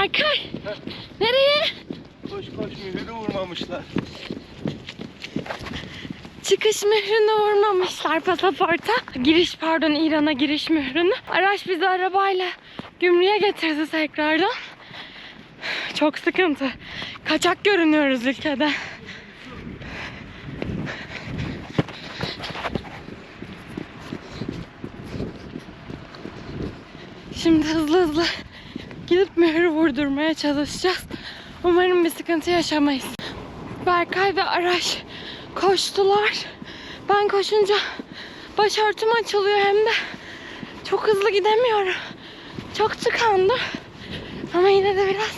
Berkay. Nereye? Koş koş mühürü vurmamışlar. Çıkış mührünü vurmamışlar pasaporta. Giriş pardon İran'a giriş mührünü. Araç bizi arabayla gümrüğe getirdi tekrardan. Çok sıkıntı. Kaçak görünüyoruz ülkede. Şimdi hızlı hızlı gidip mührü vurdurmaya çalışacağız. Umarım bir sıkıntı yaşamayız. Berkay ve Araş koştular. Ben koşunca başörtüm açılıyor hem de çok hızlı gidemiyorum. Çok tıkandım. Ama yine de biraz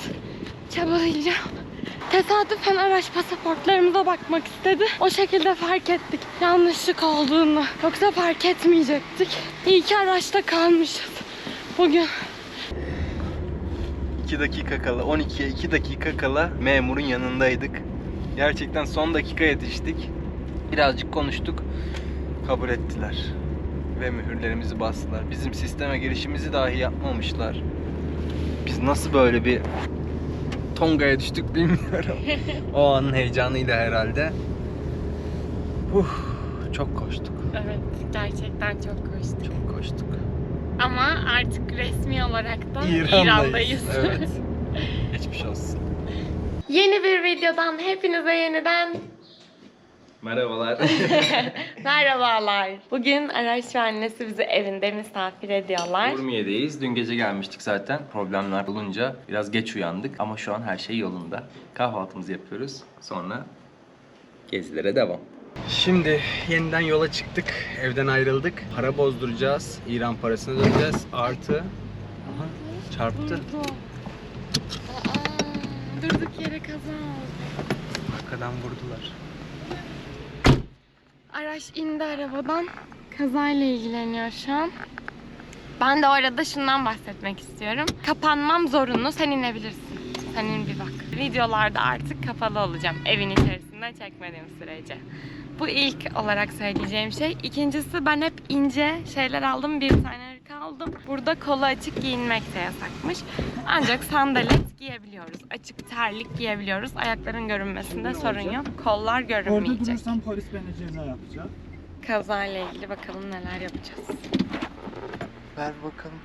çabalayacağım. Tesadüfen araç pasaportlarımıza bakmak istedi. O şekilde fark ettik yanlışlık olduğunu. Yoksa fark etmeyecektik. İyi ki araçta kalmışız. Bugün 2 dakika kala 12'ye 2 dakika kala memurun yanındaydık. Gerçekten son dakika yetiştik. Birazcık konuştuk. Kabul ettiler. Ve mühürlerimizi bastılar. Bizim sisteme girişimizi dahi yapmamışlar. Biz nasıl böyle bir Tonga'ya düştük bilmiyorum. o anın heyecanıydı herhalde. Uh, çok koştuk. Evet gerçekten çok koştuk. Çok koştuk. Ama artık resmi olarak da İran'dayız. İran'dayız. Evet. Geçmiş olsun. Yeni bir videodan hepinize yeniden Merhabalar. merhabalar. Bugün Araş ve annesi bizi evinde misafir ediyorlar. Urmiye'deyiz. Dün gece gelmiştik zaten. Problemler olunca biraz geç uyandık ama şu an her şey yolunda. Kahvaltımızı yapıyoruz. Sonra gezilere devam. Şimdi yeniden yola çıktık. Evden ayrıldık. Para bozduracağız. İran parasına döneceğiz. Artı Aha, çarptı. Durdu. Aa, durduk yere kaza oldu. Arkadan vurdular. Araş indi arabadan. Kazayla ilgileniyor şu an. Ben de o arada şundan bahsetmek istiyorum. Kapanmam zorunlu. Sen inebilirsin. Sen in bir bak. Videolarda artık kapalı olacağım. Evin içerisinde çekmediğim sürece. Bu ilk olarak söyleyeceğim şey. İkincisi ben hep ince şeyler aldım. Bir tane aldım. Burada kolu açık giyinmek de yasakmış. Ancak sandalet giyebiliyoruz. Açık terlik giyebiliyoruz. Ayakların görünmesinde sorun yok. Kollar Orada görünmeyecek. durursam polis beni ceza yapacak. Kazayla ilgili bakalım neler yapacağız. Ver bakalım.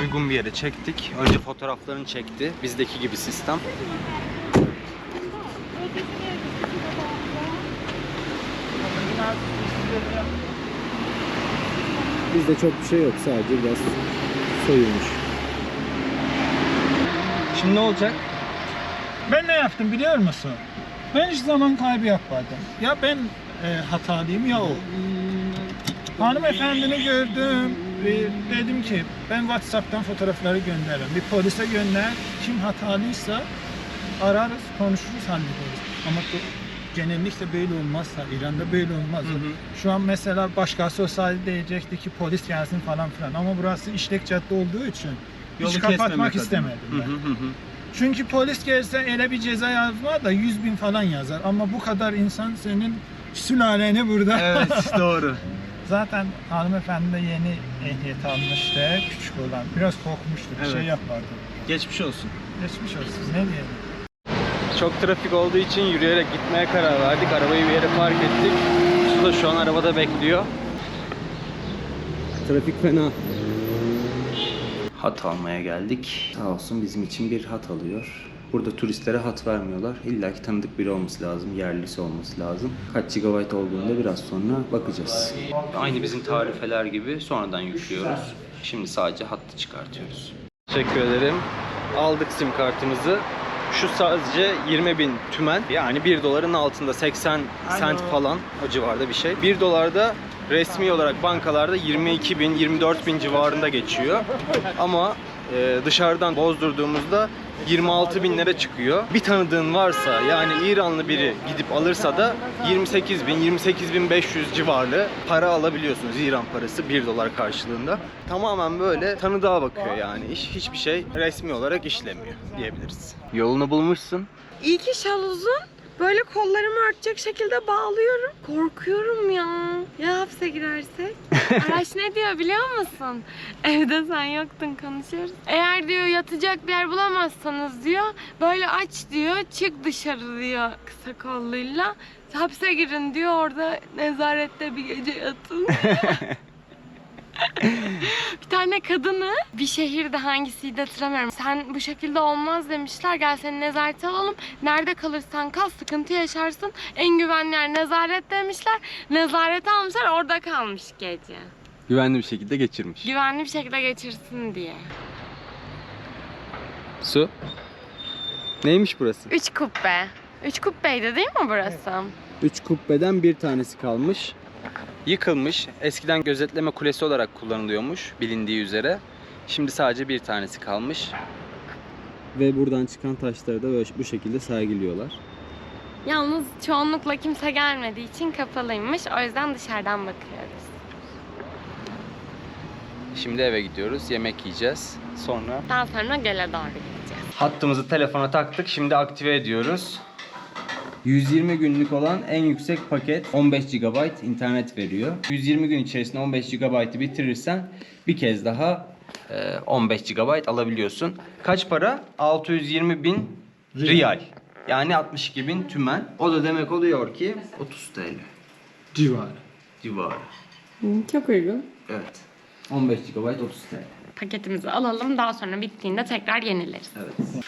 Uygun bir yere çektik. Önce fotoğraflarını çekti. Bizdeki gibi sistem. Bizde çok bir şey yok sadece biraz soyulmuş. Şimdi ne olacak? Ben ne yaptım biliyor musun? Ben hiç zaman kaybı yapmadım. Ya ben e, hatalıyım ya o. Hanımefendini gördüm. ve dedim ki ben Whatsapp'tan fotoğrafları gönderirim. Bir polise gönder. Kim hatalıysa ararız, konuşuruz, hallederiz. Ama genellikle böyle olmazsa, İran'da böyle olmaz. Hı hı. Şu an mesela başkası olsaydı diyecekti ki polis gelsin falan filan. Ama burası işlek cadde olduğu için hiç kesmemek kapatmak istemedim Hı ben. hı hı hı. Çünkü polis gelse ele bir ceza yazma da 100 bin falan yazar. Ama bu kadar insan senin sülaleni burada. Evet doğru. Zaten hanımefendi de yeni ehliyet almıştı. Küçük olan. Biraz korkmuştu. Bir Evet. şey yapmadı. Geçmiş olsun. Geçmiş olsun. Ne diyelim. Çok trafik olduğu için yürüyerek gitmeye karar verdik. Arabayı bir yere park ettik. Su da şu an arabada bekliyor. Trafik fena. Hat almaya geldik. Sağ olsun bizim için bir hat alıyor. Burada turistlere hat vermiyorlar. İlla ki tanıdık biri olması lazım, yerlisi olması lazım. Kaç GB olduğunda biraz sonra bakacağız. Aynı bizim tarifeler gibi sonradan yüklüyoruz. Şimdi sadece hattı çıkartıyoruz. Teşekkür ederim. Aldık sim kartımızı. Şu sadece 20 bin tümen. Yani 1 doların altında 80 sent falan o civarda bir şey. 1 dolarda resmi olarak bankalarda 22 bin 24 bin civarında geçiyor. Ama e, dışarıdan bozdurduğumuzda 26 binlere çıkıyor. Bir tanıdığın varsa yani İranlı biri gidip alırsa da 28 bin 28 bin 500 civarlı para alabiliyorsunuz İran parası 1 dolar karşılığında. Tamamen böyle tanıdığa bakıyor yani. Hiç, hiçbir şey resmi olarak işlemiyor diyebiliriz. Yolunu bulmuşsun. İyi ki şal uzun. Böyle kollarımı örtecek şekilde bağlıyorum. Korkuyorum ya. Ya hapse girersek? Araç ne diyor biliyor musun? Evde sen yoktun konuşuyoruz. Eğer diyor yatacak bir yer bulamazsanız diyor böyle aç diyor çık dışarı diyor kısa kolluyla. Hapse girin diyor orada nezarette bir gece yatın. bir tane kadını bir şehirde hangisiydi hatırlamıyorum. Sen bu şekilde olmaz demişler. Gel seni nezarete alalım. Nerede kalırsan kal sıkıntı yaşarsın. En güvenli yer nezaret demişler. Nezarete almışlar orada kalmış gece. Güvenli bir şekilde geçirmiş. Güvenli bir şekilde geçirsin diye. Su. Neymiş burası? Üç kubbe. Üç kubbeydi değil mi burası? Üç kubbeden bir tanesi kalmış. Yıkılmış. Eskiden gözetleme kulesi olarak kullanılıyormuş bilindiği üzere. Şimdi sadece bir tanesi kalmış. Ve buradan çıkan taşları da böyle bu şekilde sergiliyorlar. Yalnız çoğunlukla kimse gelmediği için kapalıymış. O yüzden dışarıdan bakıyoruz. Şimdi eve gidiyoruz. Yemek yiyeceğiz. Sonra Daha sonra göle doğru gideceğiz. Hattımızı telefona taktık. Şimdi aktive ediyoruz. 120 günlük olan en yüksek paket 15 GB internet veriyor. 120 gün içerisinde 15 GB'ı bitirirsen bir kez daha e, 15 GB alabiliyorsun. Kaç para? 620 bin riyal. Yani 62 bin tümen. O da demek oluyor ki 30 TL Civarı. civarı. Çok uygun. Evet. 15 GB 30 TL. Paketimizi alalım. Daha sonra bittiğinde tekrar yenileriz. Evet.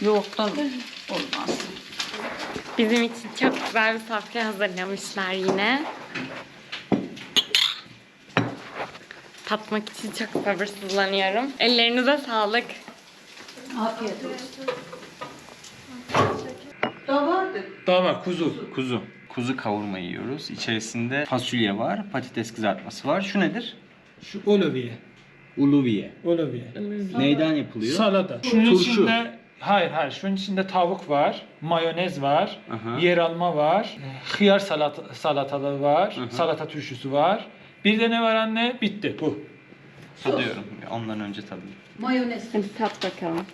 Yoğurttan olmaz. Bizim için çok güzel bir sofra hazırlamışlar yine. Tatmak için çok sabırsızlanıyorum. Ellerinize sağlık. Afiyet olsun. Da vardı. Daha var kuzu. Kuzu. Kuzu kavurma yiyoruz. İçerisinde fasulye var, patates kızartması var. Şu nedir? Şu olaviye. Uluviye. Olaviye. Neyden yapılıyor? Salata. Şunun Turşu. içinde hayır hayır şunun içinde tavuk var, mayonez var, Aha. yer alma var, hıyar salata, salatalığı var, salata turşusu var. Bir de ne var anne? Bitti bu. Tadıyorum. Ondan önce tadım. Mayonez. Hadi tat bakalım.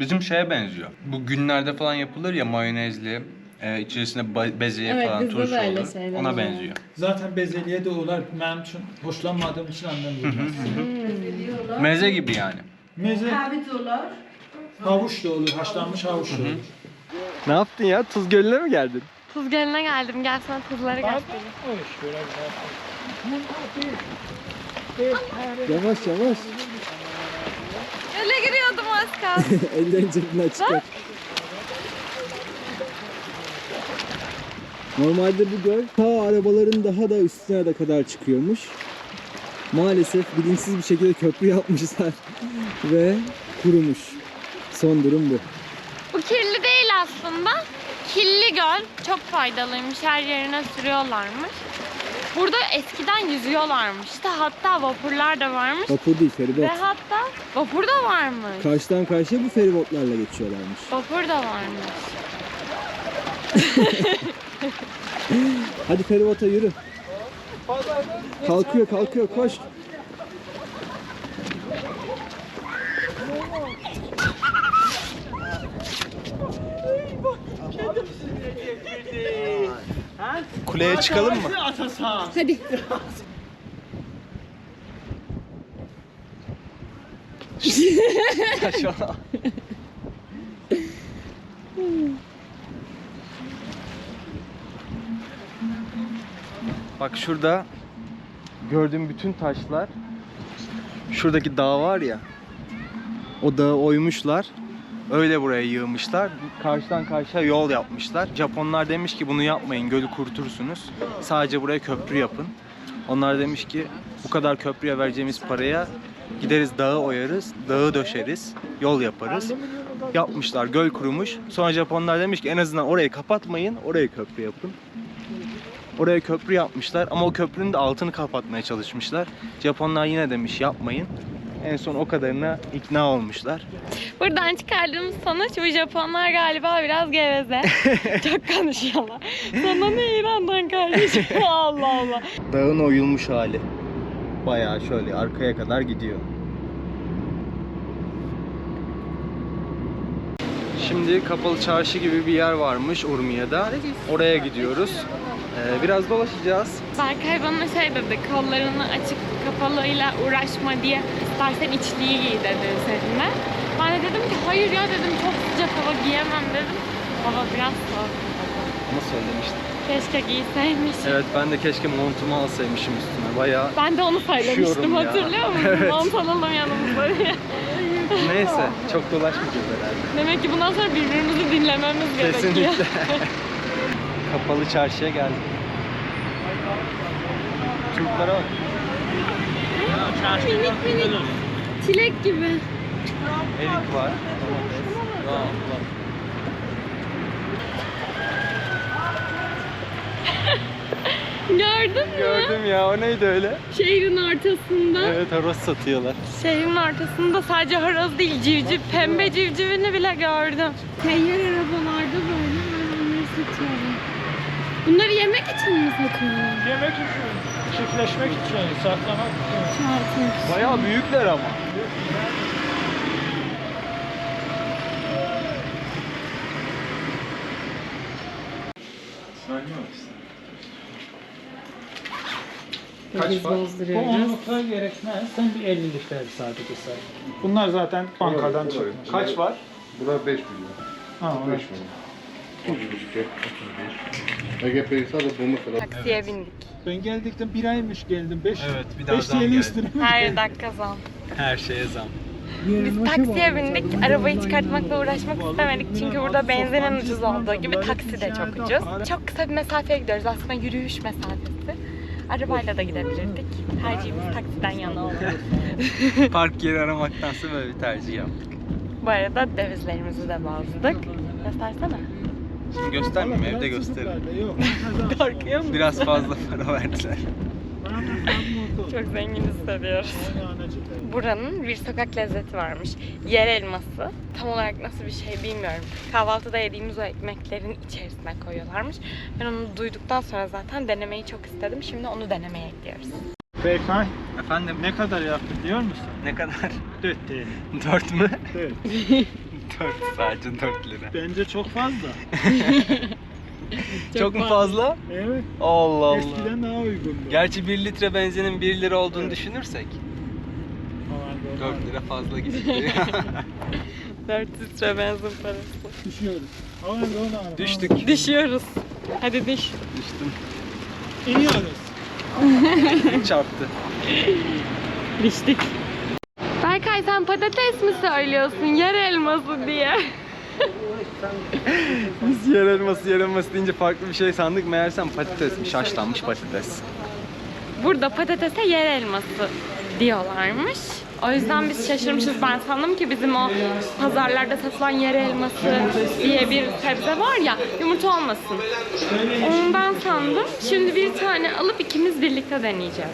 Bizim şeye benziyor. Bu günlerde falan yapılır ya mayonezli, e, içerisine ba- bezelye Evet, falan bizde turşu de öyle olur. şeyler Ona benziyor. Zaten bezelye de olar. Benim için hoşlanmadığım için anlamıyorum. Diyorlar. Meze gibi yani. Meze Havuçlar. havuç da olur, haşlanmış havuç da olur. Ne yaptın ya? Tuz Gölü'ne mi geldin? Tuz Gölü'ne geldim. Gel sana tuzları göstereyim. Yavaş yavaş. Göle giriyordum az kalsın. Ellerin cebinden çıkar. Normalde bu göl ta arabaların daha da üstüne de kadar çıkıyormuş. Maalesef bilinçsiz bir şekilde köprü yapmışlar ve kurumuş. Son durum bu. Bu kirli değil aslında. Killi göl. Çok faydalıymış. Her yerine sürüyorlarmış. Burada eskiden yüzüyorlarmış da hatta vapurlar da varmış. Vapur değil feribot. Ve hatta vapur da varmış. Karşıdan karşıya bu feribotlarla geçiyorlarmış. Vapur da varmış. Hadi feribota yürü. Kalkıyor kalkıyor koş. Kuleye çıkalım mı? Hadi. Saçmalama. Bak şurada gördüğüm bütün taşlar şuradaki dağ var ya o dağı oymuşlar. Öyle buraya yığmışlar. Karşıdan karşıya yol yapmışlar. Japonlar demiş ki bunu yapmayın gölü kurutursunuz. Sadece buraya köprü yapın. Onlar demiş ki bu kadar köprüye vereceğimiz paraya gideriz dağı oyarız, dağı döşeriz, yol yaparız. Yapmışlar, göl kurumuş. Sonra Japonlar demiş ki en azından orayı kapatmayın, oraya köprü yapın. Oraya köprü yapmışlar ama o köprünün de altını kapatmaya çalışmışlar. Japonlar yine demiş yapmayın. En son o kadarına ikna olmuşlar. Buradan çıkardığımız sonuç bu Japonlar galiba biraz geveze. Çok konuşuyorlar. Sana ne İran'dan kardeşim? Allah Allah. Dağın oyulmuş hali. Bayağı şöyle arkaya Şimdi kapalı çarşı gibi bir yer varmış Urmiye'de. Oraya gidiyoruz. Ee, biraz dolaşacağız. Berkay bana şey dedi, kollarını açık kapalıyla uğraşma diye istersen içliği giy dedi üzerine. Ben de dedim ki hayır ya dedim çok sıcak hava giyemem dedim. Hava biraz soğuk. Ama söylemiştim. Keşke giyseymiş. Evet ben de keşke montumu alsaymışım üstüme. Bayağı Ben de onu söylemiştim hatırlıyor musun? Evet. Mont alalım yanımıza diye. neyse çok dolaşmayacağız herhalde. Demek ki bundan sonra birbirimizi dinlememiz gerekiyor. Kesinlikle. Kapalı çarşıya geldik. Çubuklara bak. minik minik. Çilek gibi. Erik var. Domates. Var. Gördün mü? Gördüm ya o neydi öyle? Şehrin ortasında. Evet horoz satıyorlar. Şehrin ortasında sadece horoz değil civciv, pembe civcivini bile gördüm. Seyyar arabalarda böyle hayvanları satıyorlar. Bunları yemek için mi satıyorlar? Yemek için, çiftleşmek için, saklamak için. Bayağı büyükler ama. Kaç var? Bu onluklar gerekmez. Sen bir 50'likler sadece say. Bunlar zaten bankadan çıkmış. Kaç var? Buna 5 milyon. Ha, 5 evet. milyon. 32, 35. Ege Peysa da bu mesela. Taksiye bindik. Ben geldikten bir aymış geldim. 5 Evet, bir daha 5 zam yeni geldi. üstüne mi Her geldi? dakika zam. Her şeye zam. Biz taksiye bindik. Arabayı çıkartmakla uğraşmak istemedik. Çünkü burada benzinin ucuz olduğu gibi taksi de çok ucuz. Çok kısa bir mesafeye gidiyoruz. Aslında yürüyüş mesafesi. Arabayla da gidebilirdik. Tercihimiz taksiden yana oldu. Park yeri aramaktansa böyle bir tercih yaptık. Bu arada dövizlerimizi de bozdık. Göstersene. Şimdi göstermeyeyim evde gösteririm. Yok. Korkuyor musun? Biraz fazla para verdiler. Çok zengin hissediyoruz. Buranın bir sokak lezzeti varmış. Yer elması. Tam olarak nasıl bir şey bilmiyorum. Kahvaltıda yediğimiz o ekmeklerin içerisine koyuyorlarmış. Ben onu duyduktan sonra zaten denemeyi çok istedim. Şimdi onu denemeye gidiyoruz. Beyefendi Efendim ne kadar yaptı diyor musun? ne kadar? 4 TL. 4 mü? Evet. 4 sadece 4 lira. Bence çok fazla. Çok, mu fazla? Evet. Allah Allah. Eskiden daha uygundu. Gerçi 1 litre benzinin 1 lira olduğunu düşünürsek Falan 4 lira fazla gitti. 400 lira benzin parası. Düşüyoruz. Ama ben de onu anlamadım. Düştük. Düşüyoruz. Hadi düş. Düştüm. İniyoruz. Çarptı. Düştük. Sen patates mi söylüyorsun yer elması diye? Biz yer elması yer elması deyince farklı bir şey sandık. Meğersem patatesmiş. Haşlanmış patates. Burada patatese yer elması diyorlarmış. O yüzden biz şaşırmışız. Ben sandım ki bizim o pazarlarda satılan yer elması diye bir sebze var ya yumurta olmasın. Ondan sandım. Şimdi bir tane alıp ikimiz birlikte deneyeceğiz.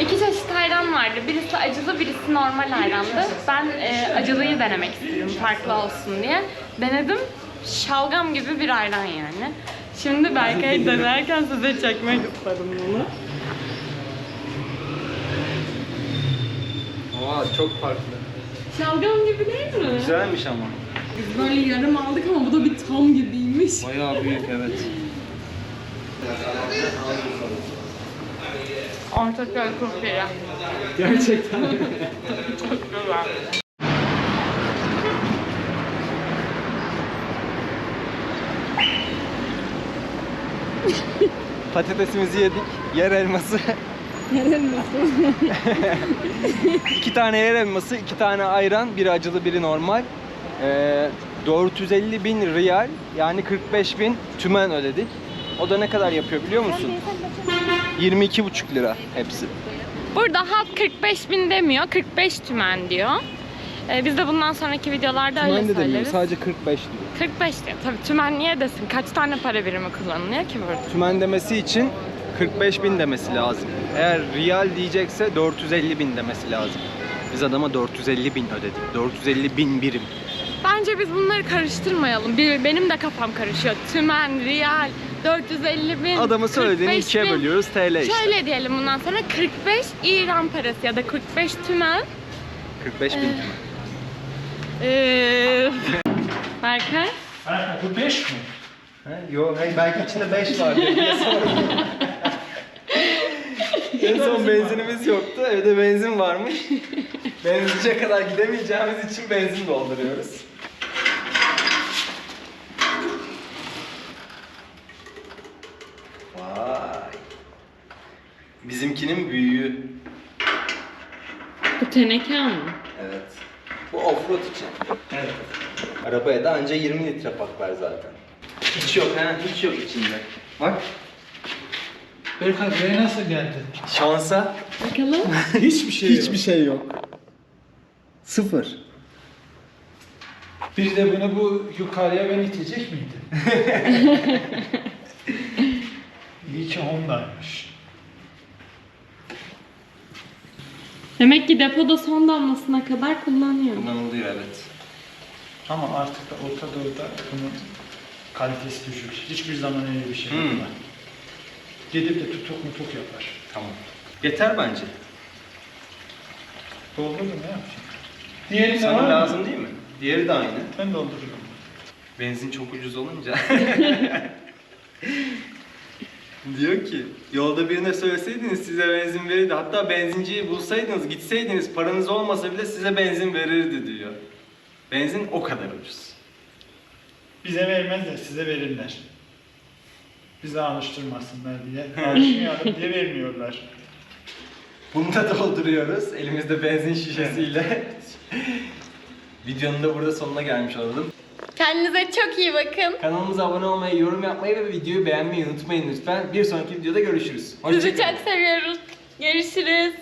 İki çeşit ayran vardı. Birisi acılı, birisi normal ayrandı. Ben e, acılıyı denemek istedim farklı olsun diye. Denedim. Şalgam gibi bir ayran yani. Şimdi Berkay denerken size çekmek istedim bunu. Aa çok farklı. Şalgam gibi değil mi? Güzelmiş ama. Biz böyle yarım aldık ama bu da bir tam gibiymiş. Bayağı büyük evet. Ortaköy kufya. Gerçekten. Çok güzel. Patatesimizi yedik. Yer elması. Yer elması. iki tane yer elması, iki tane ayran. Biri acılı, biri normal. Ee, 450 bin riyal yani 45 bin tümen ödedik. O da ne kadar yapıyor biliyor musun? 22,5 lira hepsi. Burada halk 45 bin demiyor, 45 tümen diyor. Ee, biz de bundan sonraki videolarda öyle Tümen de demiyor, söyleriz. sadece 45 diyor. 45 diyor. Tabii tümen niye desin? Kaç tane para birimi kullanılıyor ki burada? Tümen demesi için 45 bin demesi lazım. Eğer riyal diyecekse 450 bin demesi lazım. Biz adama 450 bin ödedik. 450 bin birim. Bence biz bunları karıştırmayalım. Bir, benim de kafam karışıyor. Tümen, riyal, 450 bin. Adamın söylediğini 45 ikiye bin. bölüyoruz TL işte. Şöyle diyelim bundan sonra 45 İran parası ya da 45 tümen. 45 bin tümen. Ee... Berkay? Ha, bu 5 mi? Yok hayır belki içinde 5 vardı diye sordum. en son benzinimiz yoktu. Evde benzin varmış. Benzinciye kadar gidemeyeceğimiz için benzin dolduruyoruz. Vay. Bizimkinin büyüğü. Bu teneke mi? Evet. Bu offroad için. Evet. Arabaya da anca 20 litre pak var zaten. Hiç yok ha, hiç yok içinde. Bak. Berkay buraya nasıl geldin? Şansa Bakalım. Hiçbir şey hiçbir şey yok. Sıfır. Bir de bunu bu yukarıya ben itecek miydim? İyi ki Honda'ymış. Demek ki depoda son damlasına kadar kullanıyor. Kullanılıyor evet. Ama artık da Orta Doğu'da bunun kalitesi düşük. Hiçbir zaman öyle bir şey Hmm. yapmaz. Gidip de tutuk mutuk yapar. Tamam. Yeter bence. Doldurdum ne yapayım? Diğeri de var Sana mı? lazım değil mi? Diğeri de aynı. Ben dolduruyorum. Benzin çok ucuz olunca. Diyor ki yolda birine söyleseydiniz size benzin verirdi. Hatta benzinciyi bulsaydınız gitseydiniz paranız olmasa bile size benzin verirdi diyor. Benzin o kadar ucuz. Bize vermezler, size verirler. Bize alıştırmasınlar diye. Alışmayalım diye vermiyorlar. Bunu da dolduruyoruz elimizde benzin şişesiyle. Videonun da burada sonuna gelmiş olalım. Kendinize çok iyi bakın. Kanalımıza abone olmayı, yorum yapmayı ve videoyu beğenmeyi unutmayın lütfen. Bir sonraki videoda görüşürüz. Sizi Hoşçakalın. çok seviyoruz. Görüşürüz.